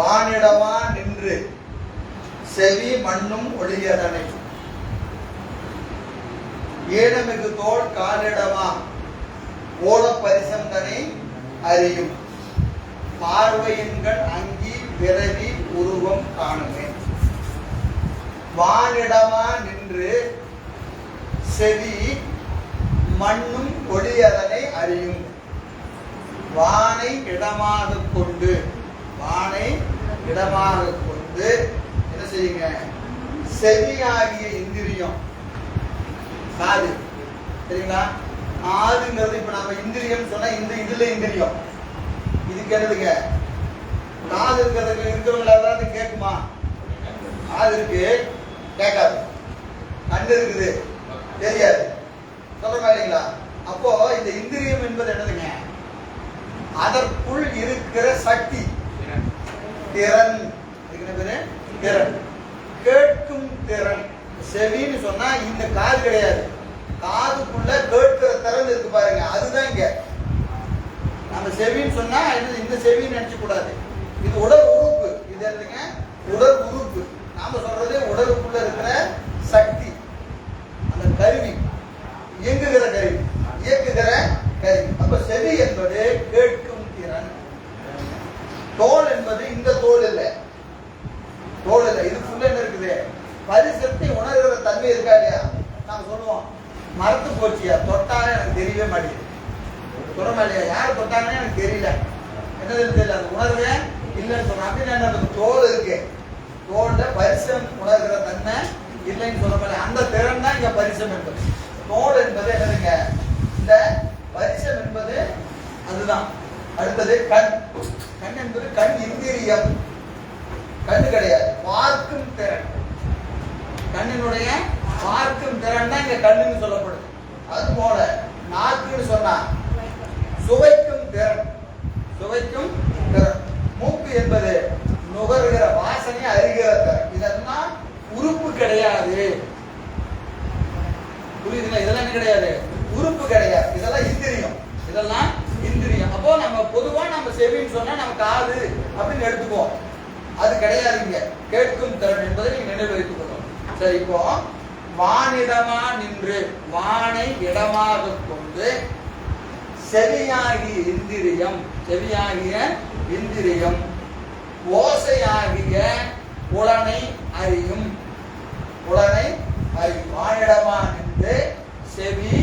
வானிடமா நின்று செவி மண்ணும் ஒளியதனை ஏனமிகு தோல் காலிடமா ஓல பரிசந்தனை அறியும். பார்வையின்கள் அங்கி பிறவி உருவம் காணுமே. வானிடமா நின்று செவி மண்ணும் ஒளியதனை அறியும். வானை இடமாக கொண்டு வானை இடமாக கொண்டு என்ன செய்யுங்க? செவியாகிய இந்திரியம். காது. சரிங்களா காதுங்கிறது இப்ப நம்ம இந்திரியம் சொன்னா இந்த இதுல இந்திரியம். இதுக்கு என்னதுங்க? காது இருக்கிறதுக்கு இருக்கிறவங்க ஏதாவது கேட்குமா? காது இருக்கு கேட்காது. கண்ணு இருக்குது தெரியாது. சொல்றமா இல்லைங்களா? அப்போ இந்த இந்திரியம் என்பது என்னதுங்க? அதற்குள் இருக்கிற சக்தி. திறன். என்ன பேரு? திறன். கேட்கும் திறன். செவின்னு சொன்னா இந்த காது கிடையாது. காதுக்குள்ள கேட்கிற திறன் இருக்கு பாருங்க. அதுதான் இங்க. நம்ம செவின்னு சொன்னா இந்த செவின்னு நினைச்சு கூடாது. இது உடல் உறுப்பு. இது என்னங்க? உடல் உறுப்பு. நாம சொல்றது உடலுக்குள்ள இருக்கிற சக்தி. அந்த கருவி. இயங்குகிற கருவி. இயக்குகிற கருவி. அப்ப செவி என்பது கேட்கும் என்பது இந்த தோல் இல்லை தோல் இல்லை இது ஃபுல்லா என்ன இருக்குது? பரிசத்தை உணர்கிற தன்மை இருக்கா இல்லையா? நாங்க சொல்லுவோம். மரத்து போச்சியா? தொட்டாலே எனக்கு தெரியவே மாட்டேங்குது. சொல்றோமா இல்லையா யார் தொட்டாங்கன்னு எனக்கு தெரியல. என்னதுன்னு தெரியல? அது உணர்வே இல்லைன்னு சொல்றோம் அப்படின்னு என்ன அந்த தோல் இருக்கு. தோல்ல பரிசம் உணர்கிற தன்மை இல்லைன்னு சொல்ல அந்த திறன் தான் இங்க பரிசம் என்பது. தோல் என்பது என்னதுங்க? இந்த பரிசம் என்பது அதுதான். அடுத்தது கண். கண் என்பது கண் இந்திரியம். கண்ணு கிடையாது. பார்க்கும் திறன். கண்ணினுடைய பார்க்கும் திறன் தான் இங்க கண்ணுன்னு சொல்லப்படுது. அது போல நாக்குன்னு சொன்னா சுவைக்கும் திறன். சுவைக்கும் திறன். மூக்கு என்பது நுகர்கிற வாசனை அறிகிற திறன். இதெல்லாம் உறுப்பு கிடையாது. புரியுதுங்களா? இதெல்லாம் கிடையாது? உறுப்பு கிடையாது. இதெல்லாம் இந்திரியம். இதெல்லாம் அப்போ நம்ம பொதுவா நம்ம செவின்னு சொன்னா நம்ம காது அப்படின்னு எடுத்துக்குவோம். அது கிடையாதுங்க. கேட்கும் திறன் என்பதை நீங்க நினைவு வைத்துக் கொள்ளும் சரி இப்போ வானிடமா நின்று வானை இடமாக கொண்டு செவியாகிய இந்திரியம் செவியாகிய இந்திரியம் ஓசையாகிய புலனை அறியும். புலனை அறியும். வானிடமா நின்று செவி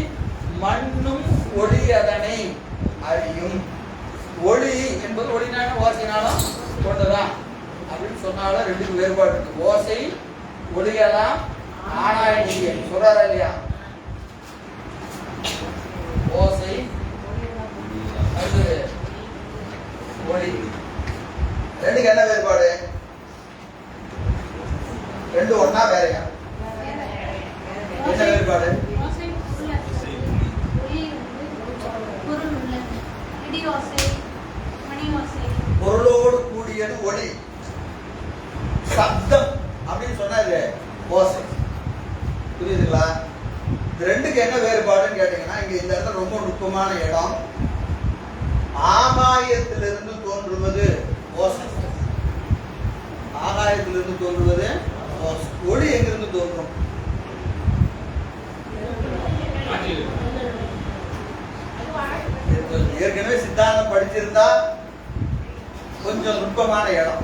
மண்ணும் ஒளியதனை அறியும். ஒளி என்பது ஒளினாலும் ஓசைனாலும் கொண்டுதான் அப்படின்னு சொன்னாலும் ரெண்டுக்கும் வேறுபாடு இருக்கு. ஓசை ஒளியெல்லாம் ஆனா நீங்க சொல்றாரா இல்லையா? ஓசை அது ஒளி. ரெண்டுக்கு என்ன வேறுபாடு? ரெண்டு ஒன்னா வேறையா? என்ன வேறுபாடு ஓசை உள்ள ஒலி வந்து பொருள் உள்ளது இடி ஓசை மணி ஓசை கூடியது ஒளி. சப்தம் அப்படின்னு சொன்னா இது ஓசை. புரியுதுங்களா? ரெண்டுக்கு என்ன வேறுபாடுன்னு கேட்டீங்கன்னா இங்க இந்த இடத்துல ரொம்ப நுட்பமான இடம். ஆகாயத்திலிருந்து தோன்றுவது ஓசை. ஆகாயத்திலிருந்து தோன்றுவது ஒளி எங்கிருந்து தோன்றும்? ஏற்கனவே சித்தாந்தம் படிச்சிருந்தா கொஞ்சம் நுட்பமான இடம்.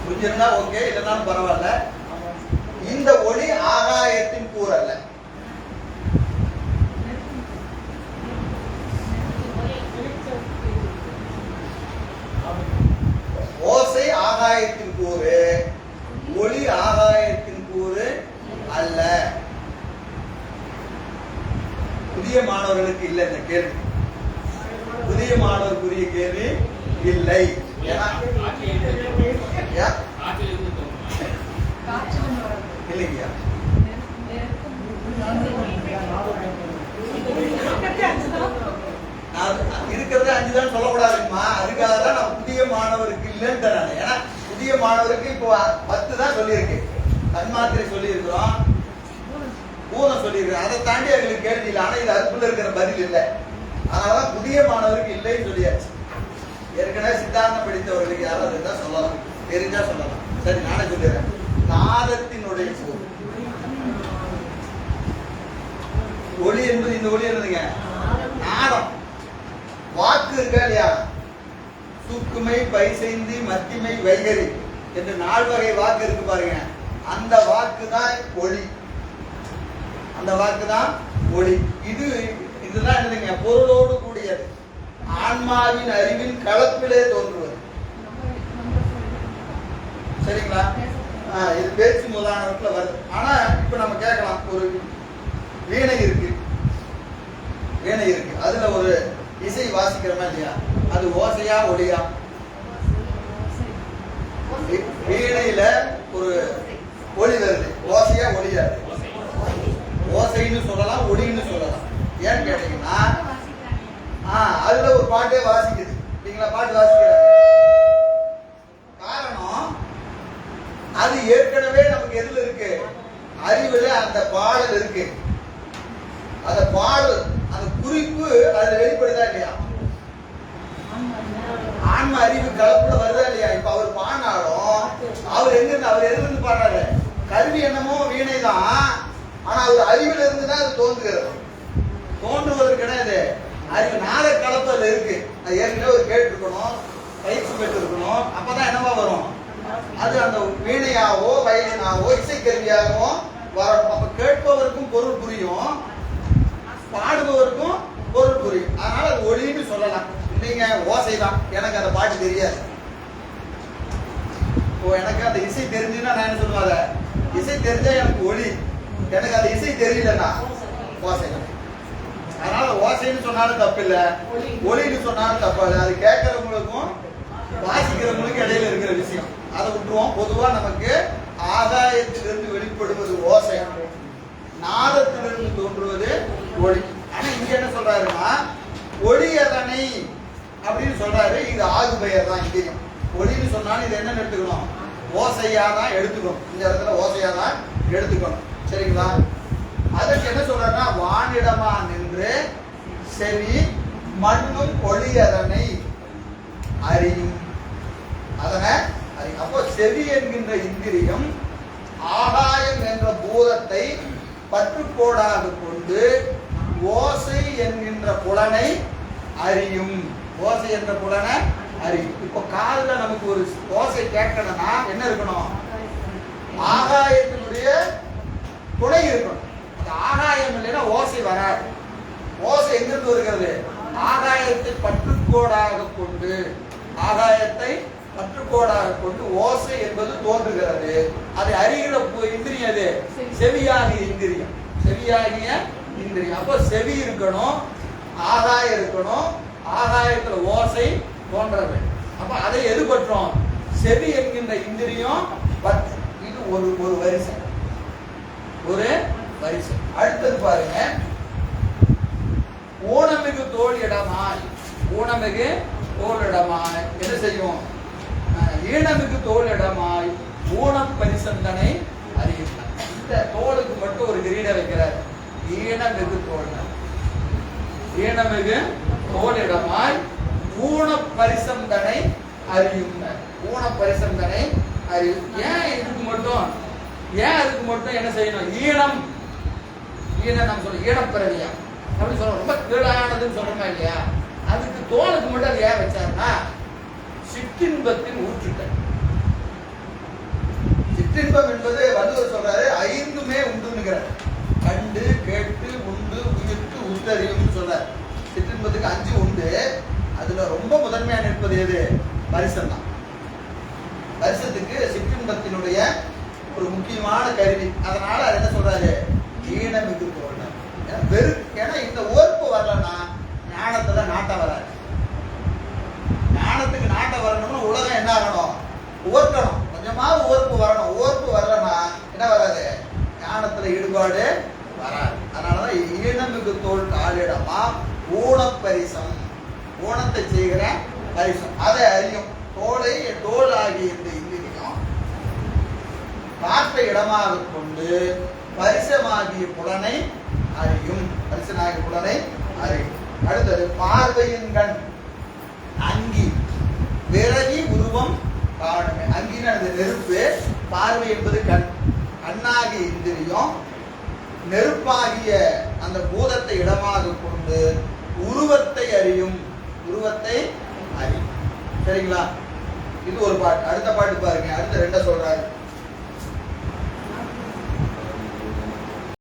புரிஞ்சிருந்தா ஓகே இல்லைனாலும் பரவாயில்ல. இந்த ஒளி ஆகாயத்தின் கூறல்ல ஓசை ஆகாயத்தின் கூறு ஒளி ஆகாயத்தின் கூறு அல்ல புதிய மாணவர்களுக்கு இல்லை இந்த கேள்வி புதிய மாணவருக்குரிய கேள்வி இல்லை ஏன்னா ஏன்? இல்லைங்கய்யா இருக்கிறத அஞ்சு தான் சொல்லக்கூடாதுங்கம்மா. அதுக்காக தான் நான் புதிய மாணவருக்கு இல்லைன்னு தரேன் ஏன்னா புதிய மாணவருக்கு இப்போ பத்து தான் சொல்லியிருக்கு. தன்மாத்திரை சொல்லியிருக்கிறோம். பூதம் சொல்லியிருக்கிறோம். அதை தாண்டி எங்களுக்கு கேள்வி இல்லை. ஆனால் இது அதுக்குள்ள இருக்கிற பதில் இல்லை. அதனால தான் புதிய மாணவருக்கு இல்லைன்னு சொல்லியாச்சு. ஏற்கனவே சித்தாந்தம் படித்தவர்களுக்கு யாராவது இருந்தால் சொல்லலாம். தெரிஞ்சா சொல்லலாம். சரி நானே சொல்லிடுறேன். நாதத்தினுடைய ஒளி என்பது இந்த ஒளி என்னதுங்க நாரம் வாக்கு இருக்கா இல்லையா? சூக்குமை பைசைந்தி மத்திமை வைகரி என்று நால்வகை வாக்கு இருக்கு பாருங்க. அந்த வாக்கு தான் ஒளி. அந்த வாக்கு தான் ஒளி. இது இதுதான் என்னதுங்க? பொருளோடு கூடியது. ஆன்மாவின் அறிவின் கலப்பிலே தோன்றுவது. சரிங்களா? இது பேச்சு முதலானவற்றில் வருது. ஆனா இப்போ நம்ம கேட்கலாம். ஒரு வீணை இருக்கு. வீணை இருக்கு. அதில் ஒரு இசை வாசிக்கிறோமா இல்லையா? அது ஓசையா ஒளியா? வீணையில ஒரு ஒளி வருது. ஓசையா ஒளியா? ஓசைன்னு சொல்லலாம் ஒளின்னு சொல்லலாம். ஏன்னு கேட்டீங்கன்னா ஆ அதுல ஒரு பாட்டே வாசிக்குது. நீங்களா பாட்டு வாசிக்கிறாங்க? அது ஏற்கனவே நமக்கு எதுல இருக்கு? அறிவுல அந்த பாடல் இருக்கு. அந்த பாடல் அந்த குறிப்பு அதுல வெளிப்படுதா இல்லையா? ஆன்ம அறிவு கலப்புல வருதா இல்லையா? இப்ப அவர் பாடினாலும் அவர் எங்க இருந்து அவர் எதுல இருந்து பாடுறாரு? கல்வி என்னமோ வீணை தான் ஆனா அவர் அறிவுல இருந்து தான் அது தோன்றுகிறது. தோன்றுவதற்கு கிடையாது அறிவு நாத கலப்பு அதுல இருக்கு. அது ஏற்கனவே ஒரு கேட்டிருக்கணும் பயிற்சி பெற்றிருக்கணும். அப்பதான் என்னவா வரும்? அது அந்த வீணையாவோ வயலினாவோ இசைக்கருவியாகவோ வரணும். அப்ப கேட்பவருக்கும் பொருள் புரியும் பாடுபவருக்கும் பொருள் புரியும். அதனால அது ஒளின்னு சொல்லலாம். இல்லைங்க ஓசை தான் எனக்கு அந்த பாட்டு தெரியாது. ஓ எனக்கு அந்த இசை தெரிஞ்சுன்னா நான் என்ன சொல்லுவேன் அதை? இசை தெரிஞ்சா எனக்கு ஒளி. எனக்கு அந்த இசை தெரியலன்னா ஓசை. தான் அதனால ஓசைன்னு சொன்னாலும் தப்பு இல்ல ஒளின்னு சொன்னாலும் தப்பு. அது கேட்கறவங்களுக்கும் வாசிக்கிறவங்களுக்கும் இடையில இருக்கிற விஷயம். அதை விட்டுருவோம். பொதுவாக நமக்கு ஆதாயத்திலிருந்து வெளிப்படுவது ஓசை நாதத்திலிருந்து தோன்றுவது ஒளி. ஆனால் இங்க என்ன சொல்றாருன்னா ஒளி அதனை அப்படின்னு சொல்றாரு. இது ஆகு பெயர் தான் இங்கேயும் ஒளின்னு சொன்னாலும் இது என்ன எடுத்துக்கணும்? ஓசையா தான் எடுத்துக்கணும். இந்த இடத்துல ஓசையா தான் எடுத்துக்கணும். சரிங்களா? அதற்கு என்ன சொல்றாருன்னா வானிடமா நின்று செவி மண்ணும் ஒளி அதனை அறியும். அதனை அப்போ செவி என்கின்ற இந்திரியம் ஆகாயம் என்ற பூதத்தை பற்றுக்கோடாக கொண்டு ஓசை என்கின்ற புலனை அறியும். ஓசை என்ற புலனை அறியும். இப்போ காதில் நமக்கு ஒரு ஓசை கேட்கணும்னா என்ன இருக்கணும்? ஆகாயத்தினுடைய துணை இருக்கணும். அந்த ஆகாயம் இல்லைன்னா ஓசை வராது. ஓசை எங்கிருந்து வருகிறது? ஆகாயத்தை பற்றுக்கோடாக கொண்டு ஆகாயத்தை பற்றுக்கோடாக கொண்டு ஓசை என்பது தோன்றுகிறது. அதை அறிகிற அது செவியாகிய இந்திரியம். செவியாகிய இந்திரியம். அப்போ செவி இருக்கணும் ஆகாயம் இருக்கணும் ஆகாயத்துல ஓசை தோன்ற வேண்டும் அப்ப அதை எது பற்றும்? செவி என்கின்ற இந்திரியம் பற்று. இது ஒரு ஒரு வரிசை. ஒரு வரிசை. அடுத்தது பாருங்க. ஊனமிகு தோழிடமாய் ஊனமிகு தோளிடமாய். என்ன செய்யும் ஈழமிகு தோளிடமாய் ஊனம் பரிசந்தனை அறியும் இந்த தோளுக்கு மட்டும் ஒரு கிரீட வைக்கிறார். ஈழமிகு தோல் ஈனமிகு தோளிடமாய் ஊன பரிசந்தனை அறியும் ஊன பரிசந்தனை அறியும் ஏன் இதுக்கு மட்டும்? ஏன் அதுக்கு மட்டும் என்ன செய்யணும்? ஈனம். ஈழம் நம்ம சொல்றோம். ஈனப்பிறவியா. அப்படின்னு சொல்றோம். ரொம்ப கீழானதுன்னு சொல்றோமா இல்லையா? அதுக்கு தோலுக்கு மட்டும் அது ஏன் வச்சாருன்னா சிற்றின்பத்தின் ஊற்றுக்கள். சிற்றின்பம் என்பது வள்ளுவர் சொல்றாரு ஐந்துமே உண்டுங்கிறார் கண்டு கேட்டு உண்டு உயிர்த்து உத்தறியும் சொல்றார். சிற்றின்பத்துக்கு அஞ்சு உண்டு. அதுல ரொம்ப முதன்மையான நிற்பது எது? பரிசம் தான் பரிசத்துக்கு சிற்றின்பத்தினுடைய ஒரு முக்கியமான கருவி. அதனால அது என்ன சொல்றாரு? ஈனமிகு தோழர். ஏன்னா வெறு ஏன்னா இந்த ஓர்ப்பு வரலன்னா ஞானத்துல நாட்டம் வராது. ஞானத்துக்கு வரணும்னு உலகம் என்ன ஆகணும்? ஓர்க்கணும் கொஞ்சமாவது ஓர்ப்பு வரணும். ஓர்ப்பு வரலன்னா என்ன வராது? ஞானத்துல ஈடுபாடு வராது. அதனாலதான் ஈனமிகு தோல் காலிடமா ஊனப்பரிசம் ஊனத்தை செய்கிற பரிசம். அதை அறியும். தோலை தோல் ஆகிய இந்த இந்திரியம் காற்றை இடமாக கொண்டு பரிசமாகிய புலனை அறியும். பரிசனாகிய புலனை அறியும். அடுத்தது பார்வையின் கண். அங்கி. காரணமே. காணுமே அங்கின அந்த நெருப்பு பார்வை என்பது கண் கண்ணாகிய இந்திரியம் நெருப்பாகிய அந்த பூதத்தை இடமாக கொண்டு உருவத்தை அறியும். உருவத்தை அறியும். சரிங்களா? இது ஒரு பாட்டு. அடுத்த பாட்டு பாருங்க.